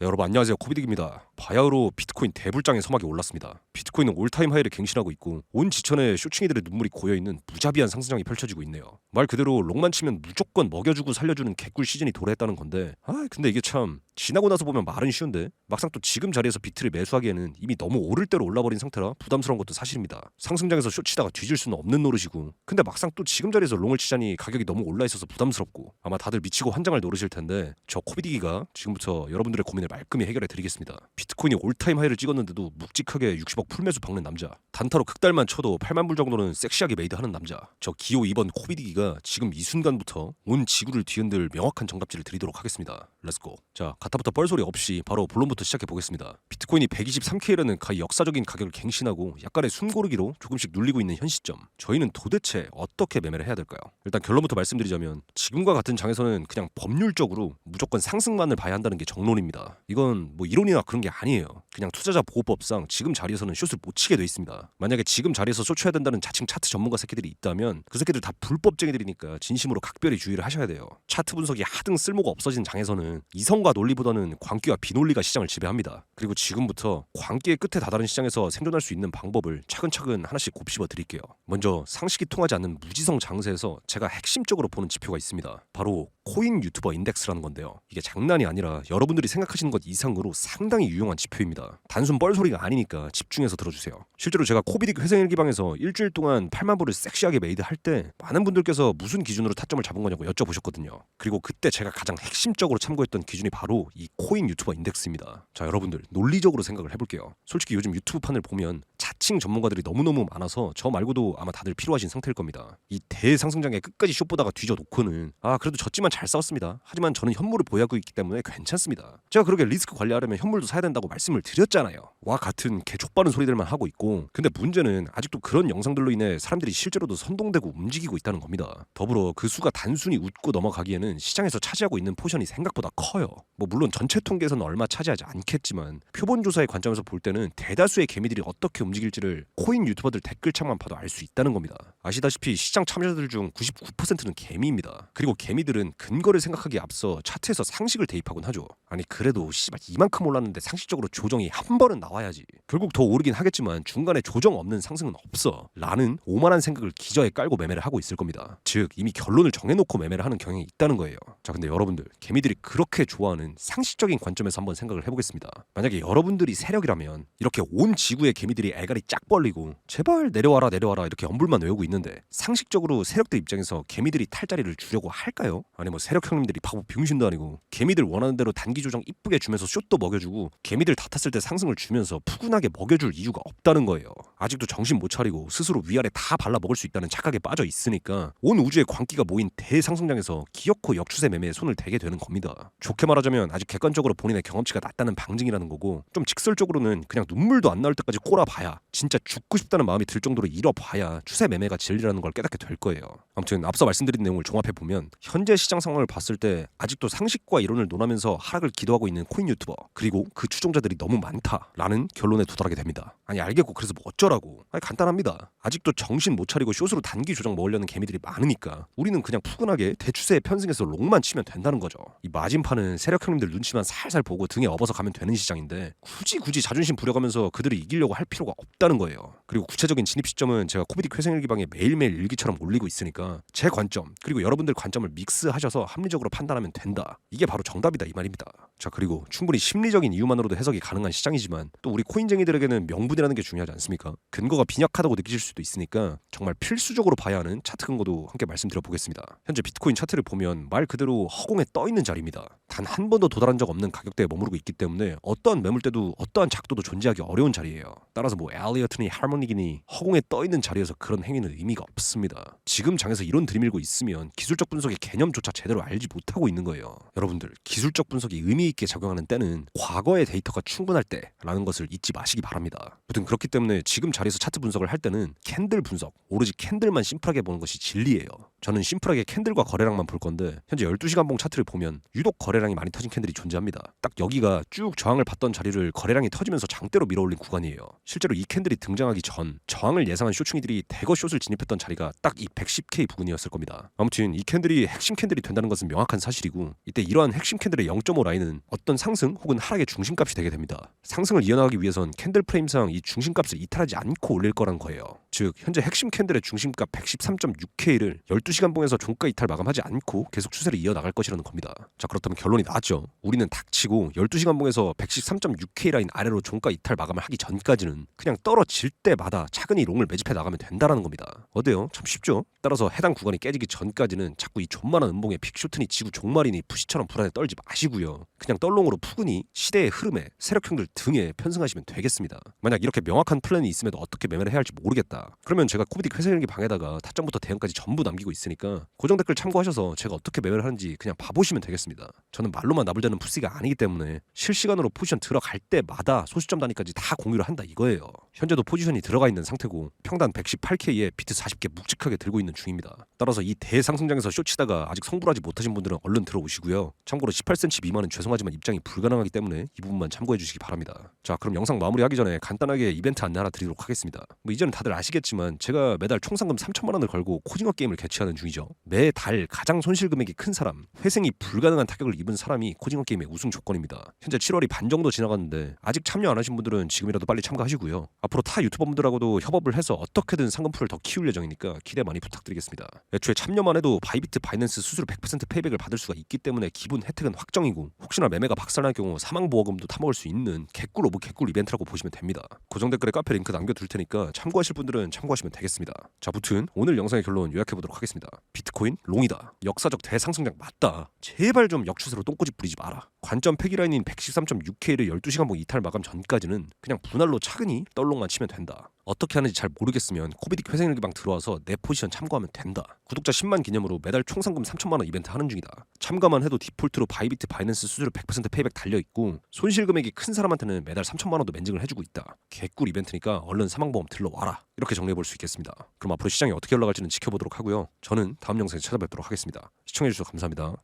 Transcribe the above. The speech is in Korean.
네, 여러분 안녕하세요 코비딕입니다. 바야흐로 비트코인 대불장의 서막에 올랐습니다. 비트코인은 올타임 하이를 갱신하고 있고 온 지천에 쇼칭이들의 눈물이 고여있는 무자비한 상승장이 펼쳐지고 있네요. 말 그대로 롱만 치면 무조건 먹여주고 살려주는 개꿀 시즌이 도래했다는 건데 아 근데 이게 참 지나고 나서 보면 말은 쉬운데 막상 또 지금 자리에서 비트를 매수하기에는 이미 너무 오를 대로 올라버린 상태라 부담스러운 것도 사실입니다. 상승장에서 쇼치다가 뒤질 수는 없는 노릇이고 근데 막상 또 지금 자리에서 롱을 치자니 가격이 너무 올라 있어서 부담스럽고 아마 다들 미치고 환장을 노르실 텐데 저 코비디기가 지금부터 여러분들의 고민을 말끔히 해결해 드리겠습니다. 비트코인이 올타임 하이를 찍었는데도 묵직하게 60억 풀매수 박는 남자 단타로 극달만 쳐도 8만 불 정도는 섹시하게 메이드하는 남자 저 기호 2번 코비디기가 지금 이 순간부터 온 지구를 뒤흔들 명확한 정답지를 드리도록 하겠습니다. 렛츠고 자 가타부터 뻘소리 없이 바로 본론부터 시작해 보겠습니다. 비트코인이 123K라는 가히 역사적인 가격을 갱신하고 약간의 숨고르기로 조금씩 눌리고 있는 현 시점 저희는 도대체 어떻게 매매를 해야 될까요? 일단 결론부터 말씀드리자면 지금과 같은 장에서는 그냥 법률적으로 무조건 상승만을 봐야 한다는 게 정론입니다. 이건 뭐 이론이나 그런 게 아니에요. 그냥 투자자 보호법상 지금 자리에서는 숏을 못 치게 돼 있습니다. 만약에 지금 자리에서 숏 쳐야 된다는 자칭 차트 전문가 새끼들이 있다면 그 새끼들 다 불법쟁이들이니까 진심으로 각별히 주의를 하셔야 돼요. 차트 분석이 하등 쓸모가 없어진 장에서는 이성과 논리보다는 광기와 비논리가 시장을 지배합니다. 그리고 지금부터 광기의 끝에 다다른 시장에서 생존할 수 있는 방법을 차근차근 하나씩 곱씹어 드릴게요. 먼저 상식이 통하지 않는 무지성 장세에서 제가 핵심적으로 보는 지표가 있습니다. 바로 코인 유튜버 인덱스라는 건데요. 이게 장난이 아니라 여러분들이 생각하시는 것 이상으로 상당히 유용한 지표입니다. 단순 뻘소리가 아니니까 집중해서 들어주세요. 실제로 제가 코비딕 회생일기방에서 일주일 동안 8만 불을 섹시하게 메이드 할 때 많은 분들께서 무슨 기준으로 타점을 잡은 거냐고 여쭤보셨거든요. 그리고 그때 제가 가장 핵심적으로 참고했던 기준이 바로 이 코인 유튜버 인덱스입니다. 자 여러분들 논리적으로 생각을 해볼게요. 솔직히 요즘 유튜브 판을 보면 자칭 전문가들이 너무너무 많아서 저 말고도 아마 다들 필요하신 상태일 겁니다. 이 대상승장에 끝까지 숏 보다가 뒤져 놓고는 아 그래도 졌지만 잘 싸웠습니다. 하지만 저는 현물을 보유하고 있기 때문에 괜찮습니다. 제가 그렇게 리스크 관리하려면 현물도 사야 된다고 말씀을 드렸잖아요. 와 같은 개족바른 소리들만 하고 있고 근데 문제는 아직도 그런 영상들로 인해 사람들이 실제로도 선동되고 움직이고 있다는 겁니다. 더불어 그 수가 단순히 웃고 넘어가기에는 시장에서 차지하고 있는 포션이 생각보다 커요. 뭐 물론 전체 통계에서는 얼마 차지하지 않겠지만 표본 조사의 관점에서 볼 때는 대다수의 개미들이 어떻게 움직일지를 코인 유튜버들 댓글창만 봐도 알 수 있다는 겁니다. 아시다시피 시장 참여자들 중 99%는 개미입니다. 그리고 개미들은 근거를 생각하기에 앞서 차트에서 상식을 대입하곤 하죠. 아니 그래도 씨발 이만큼 올랐는데 상식적으로 조정이 한 번은 나와 야지. 결국 더 오르긴 하겠지만 중간에 조정 없는 상승은 없어. 라는 오만한 생각을 기저에 깔고 매매를 하고 있을 겁니다. 즉 이미 결론을 정해놓고 매매를 하는 경향이 있다는 거예요. 자 근데 여러분들 개미들이 그렇게 좋아하는 상식적인 관점에서 한번 생각을 해보겠습니다. 만약에 여러분들이 세력이라면 이렇게 온 지구의 개미들이 애가리 쫙 벌리고 제발 내려와라 내려와라 이렇게 엄불만 외우고 있는데 상식적으로 세력들 입장에서 개미들이 탈 자리를 주려고 할까요? 아니 뭐 세력 형님들이 바보 병신도 아니고 개미들 원하는 대로 단기 조정 이쁘게 주면서 숏도 먹여주고 개미들 다 탔을 때 상승을 주 면서 푸근하게 먹여줄 이유가 없다는 거예요. 아직도 정신 못 차리고 스스로 위아래 다 발라 먹을 수 있다는 착각에 빠져 있으니까 온 우주의 광기가 모인 대상승장에서 기어코 역추세 매매에 손을 대게 되는 겁니다. 좋게 말하자면 아직 객관적으로 본인의 경험치가 낮다는 방증이라는 거고 좀 직설적으로는 그냥 눈물도 안 나올 때까지 꼬라봐야 진짜 죽고 싶다는 마음이 들 정도로 잃어봐야 추세 매매가 진리라는 걸 깨닫게 될 거예요. 아무튼 앞서 말씀드린 내용을 종합해 보면 현재 시장 상황을 봤을 때 아직도 상식과 이론을 논하면서 하락을 기도하고 있는 코인 유튜버 그리고 그 추종자들이 너무 많다라는 결론에 도달하게 됩니다. 아니 알겠고 그래서 뭐 어쩌라고? 아니 간단합니다. 아직도 정신 못 차리고 숏으로 단기 조정 먹으려는 개미들이 많으니까 우리는 그냥 푸근하게 대추세에 편승해서 롱만 치면 된다는 거죠. 이 마진판은 세력 형님들 눈치만 살살 보고 등에 업어서 가면 되는 시장인데 굳이 굳이 자존심 부려가면서 그들을 이기려고 할 필요가 없다는 거예요. 그리고 구체적인 진입 시점은 제가 코비딕 회생일기방에 매일매일 일기처럼 올리고 있으니까 제 관점 그리고 여러분들 관점을 믹스하셔서 합리적으로 판단하면 된다. 이게 바로 정답이다 이 말입니다. 자 그리고 충분히 심리적인 이유만으로도 해석이 가능한 시장이지만 또 우리 코인쟁이들에게는 명분이라는 게 중요하지 않습니까? 근거가 빈약하다고 느끼실 수도 있으니까 정말 필수적으로 봐야 하는 차트 근거도 함께 말씀드려 보겠습니다. 현재 비트코인 차트를 보면 말 그대로 허공에 떠 있는 자리입니다. 단 한 번도 도달한 적 없는 가격대에 머무르고 있기 때문에 어떠한 매물대도 어떠한 작도도 존재하기 어려운 자리예요. 따라서 뭐 엘리어트니 하모닉이니 허공에 떠 있는 자리에서 그런 행위는 의미가 없습니다. 지금 장에서 이론 들이밀고 있으면 기술적 분석의 개념조차 제대로 알지 못하고 있는 거예요. 여러분들 기술적 분석이 의미 있게 작용하는 때는 과거의 데이터가 충분할 때라는 것을 잊지 마시기 바랍니다. 무튼 그렇기 때문에 지금 자리에서 차트 분석을 할 때는 캔들 분석, 오로지 캔들만 심플하게 보는 것이 진리예요. 저는 심플하게 캔들과 거래량만 볼 건데 현재 12시간 봉 차트를 보면 유독 거래량이 많이 터진 캔들이 존재합니다. 딱 여기가 쭉 저항을 받던 자리를 거래량이 터지면서 장대로 밀어올린 구간이에요. 실제로 이 캔들 캔들이 등장하기 전 저항을 예상한 쇼충이들이 대거 숏을 진입했던 자리가 딱 이 110K 부근이었을 겁니다. 아무튼 이 캔들이 핵심 캔들이 된다는 것은 명확한 사실이고 이때 이러한 핵심 캔들의 0.5 라인은 어떤 상승 혹은 하락의 중심값이 되게 됩니다. 상승을 이어 나가기 위해선 캔들 프레임상 이 중심값을 이탈하지 않고 올릴 거라는 거예요. 즉 현재 핵심 캔들의 중심값 113.6K를 12시간 봉에서 종가 이탈 마감하지 않고 계속 추세를 이어나갈 것이라는 겁니다. 자 그렇다면 결론이 나왔죠. 우리는 닥치고 12시간 봉에서 113.6K 라인 아래로 종가 이탈 마감을 하기 전까지는 그냥 떨어질 때마다 차근히 롱을 매집해 나가면 된다라는 겁니다. 어때요? 참 쉽죠? 따라서 해당 구간이 깨지기 전까지는 자꾸 이 존만한 음봉에 빅쇼트니 지구 종말이니 부시처럼 불안에 떨지 마시고요. 그냥 떨롱으로 푸근히 시대의 흐름에 세력형들 등에 편승하시면 되겠습니다. 만약 이렇게 명확한 플랜이 있음에도 어떻게 매매를 해야 할지 모르겠다. 그러면 제가 코비딕 회사일기 방에다가 타점부터 대응까지 전부 남기고 있으니까 고정 댓글 참고하셔서 제가 어떻게 매매를 하는지 그냥 봐보시면 되겠습니다. 저는 말로만 나불대는 푸시가 아니기 때문에 실시간으로 포지션 들어갈 때마다 소시점 단위까지 다 공유를 한다 이거예요. 현재도 포지션이 들어가 있는 상태고 평단 118K에 비트 40개 묵직하게 들고 있는 중입니다. 따라서 이 대상승장에서 쇼치다가 아직 성불하지 못하신 분들은 얼른 들어오시고요. 참고로 18cm 미만은 죄송하지만 입장이 불가능하기 때문에 이 부분만 참고해 주시기 바랍니다. 자 그럼 영상 마무리하기 전에 간단하게 이벤트 안내 하나 드리도록 하겠습니다. 뭐 이제는 다들 아시겠지만 제가 매달 총 상금 3천만 원을 걸고 코징어 게임을 개최하는 중이죠. 매달 가장 손실 금액이 큰 사람, 회생이 불가능한 타격을 입은 사람이 코징어 게임의 우승 조건입니다. 현재 7월이 반 정도 지나갔는데 아직 참여 안 하신 분들은 지금이라도 빨리 참가하시고요. 앞으로 타 유튜버분들하고도 협업을 해서 어떻게든 상금풀을 더 키울 예정이니까 기대 많이 부탁드리겠습니다. 애초에 참여만 해도 바이비트 바이낸스 수수료 100% 페이백을 받을 수가 있기 때문에 기본 혜택은 확정이고 혹시나 매매가 박살날 경우 사망보험금도 타먹을 수 있는 개꿀 오브 개꿀 이벤트라고 보시면 됩니다. 고정 댓글에 카페 링크 남겨둘 테니까 참고하실 분들은 참고하시면 되겠습니다. 자, 무튼 오늘 영상의 결론 요약해 보도록 하겠습니다. 비트코인 롱이다. 역사적 대상승장 맞다. 제발 좀 역추세로 똥꼬집 부리지 마라. 관점 폐기라인인 113.6K를 12시간 봉 이탈 마감 전까지는 그냥 분할로 차근히 떨롱만 치면 된다. 어떻게 하는지 잘 모르겠으면 코비딕 회생일기방 들어와서 내 포지션 참고하면 된다. 구독자 10만 기념으로 매달 총 상금 3천만 원 이벤트 하는 중이다. 참가만 해도 디폴트로 바이비트 바이낸스 수수료 100% 페이백 달려 있고 손실 금액이 큰 사람한테는 매달 3천만 원도 맨징을 해주고 있다. 개꿀 이벤트니까 얼른 사망보험 들러 와라. 이렇게 정리해 볼 수 있겠습니다. 그럼 앞으로 시장이 어떻게 올라갈지는 지켜보도록 하고요. 저는 다음 영상에 찾아뵙도록 하겠습니다. 시청해 주셔서 감사합니다.